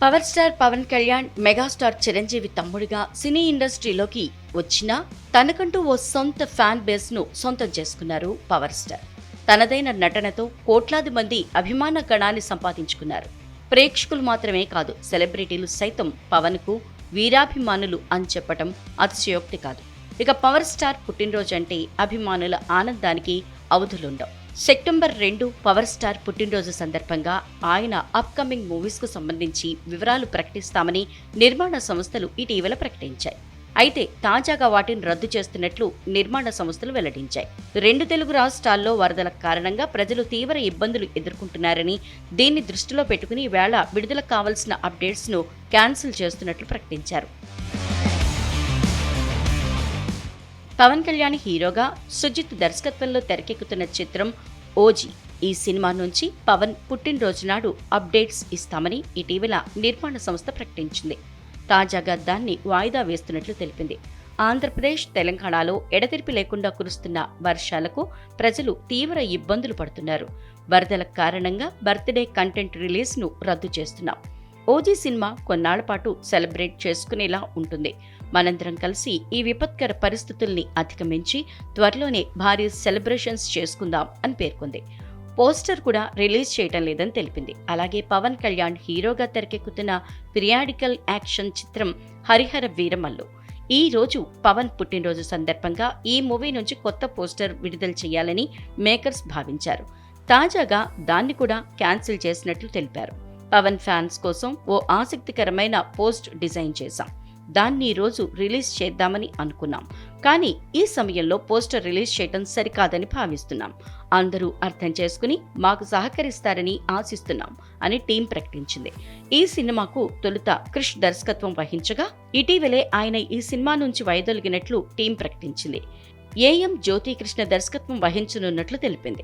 Power star Pawan Kalyan megastar Chiranjeevi తమ్ముడిగా సినీ ఇండస్ట్రీలోకి వచ్చినా తనకంటూ ఓ సొంత ఫ్యాన్ బేస్ను సొంతం చేసుకున్నారు పవర్ స్టార్. తనదైన నటనతో కోట్లాది మంది అభిమాన గణాన్ని సంపాదించుకున్నారు. ప్రేక్షకులు మాత్రమే కాదు సెలబ్రిటీలు సైతం పవన్కు వీరాభిమానులు అని చెప్పటం అతిశయోక్తి కాదు. ఇక పవర్ స్టార్ పుట్టినరోజు అంటే అభిమానుల ఆనందానికి అవధులుండవు. సెప్టెంబర్ రెండు పవర్ స్టార్ పుట్టినరోజు సందర్భంగా ఆయన అప్కమింగ్ మూవీస్కు సంబంధించి వివరాలు ప్రకటిస్తామని నిర్మాణ సంస్థలు ఇటీవల ప్రకటించాయి. అయితే తాజాగా వాటిని రద్దు చేస్తున్నట్లు నిర్మాణ సంస్థలు వెల్లడించాయి. రెండు తెలుగు రాష్ట్రాల్లో వరదల కారణంగా ప్రజలు తీవ్ర ఇబ్బందులు ఎదుర్కొంటున్నారని దీన్ని దృష్టిలో పెట్టుకుని వేళ విడుదల కావాల్సిన అప్డేట్స్ను క్యాన్సిల్ చేస్తున్నట్లు ప్రకటించారు. పవన్ కళ్యాణ్ హీరోగా సుజిత్ దర్శకత్వంలో తెరకెక్కుతున్న చిత్రం ఓజీ. ఈ సినిమా నుంచి పవన్ పుట్టినరోజు నాడు అప్డేట్స్ ఇస్తామని ఇటీవల నిర్మాణ సంస్థ ప్రకటించింది. తాజాగా దాన్ని వాయిదా వేస్తున్నట్లు తెలిపింది. ఆంధ్రప్రదేశ్ తెలంగాణలో ఎడతెరిపి లేకుండా కురుస్తున్న వర్షాలకు ప్రజలు తీవ్ర ఇబ్బందులు పడుతున్నారు. వరదల కారణంగా బర్త్డే కంటెంట్ రిలీజ్ను రద్దు చేస్తున్నాం. ఓజీ సినిమా కొన్నాళ్ళ పాటు సెలబ్రేట్ చేసుకునేలా ఉంటుంది. మనందరం కలిసి ఈ విపత్కర పరిస్థితుల్ని అధిగమించి త్వరలోనే భారీ సెలబ్రేషన్స్ చేసుకుందాం అని పేర్కొంది. పోస్టర్ కూడా రిలీజ్ చేయటం లేదని తెలిపింది. అలాగే పవన్ కళ్యాణ్ హీరోగా తెరకెక్కుతున్న పిరియాడికల్ యాక్షన్ చిత్రం హరిహర వీరమల్లు. ఈ రోజు పవన్ పుట్టినరోజు సందర్భంగా ఈ మూవీ నుంచి కొత్త పోస్టర్ విడుదల చేయాలని మేకర్స్ భావించారు. తాజాగా దాన్ని కూడా క్యాన్సిల్ చేసినట్లు తెలిపారు. పవన్ ఫ్యాన్స్ కోసం ఓ ఆసక్తికరమైన పోస్ట్ డిజైన్ చేశాం. దాన్ని ఈరోజు రోజు రిలీజ్ చేద్దామని అనుకున్నాం. కానీ ఈ సమయంలో పోస్టర్ రిలీజ్ చేయడం సరికాదని భావిస్తున్నాం. అందరూ అర్థం చేసుకుని మాకు సహకరిస్తారని ఆశిస్తున్నాం అని టీం ప్రకటించింది. ఈ సినిమాకు తొలుత క్రిష్ దర్శకత్వం వహించగా ఇటీవలే ఆయన ఈ సినిమా నుంచి వైదొలిగినట్లు టీం ప్రకటించింది. ఏఎం జ్యోతికృష్ణ దర్శకత్వం వహించనున్నట్లు తెలిపింది.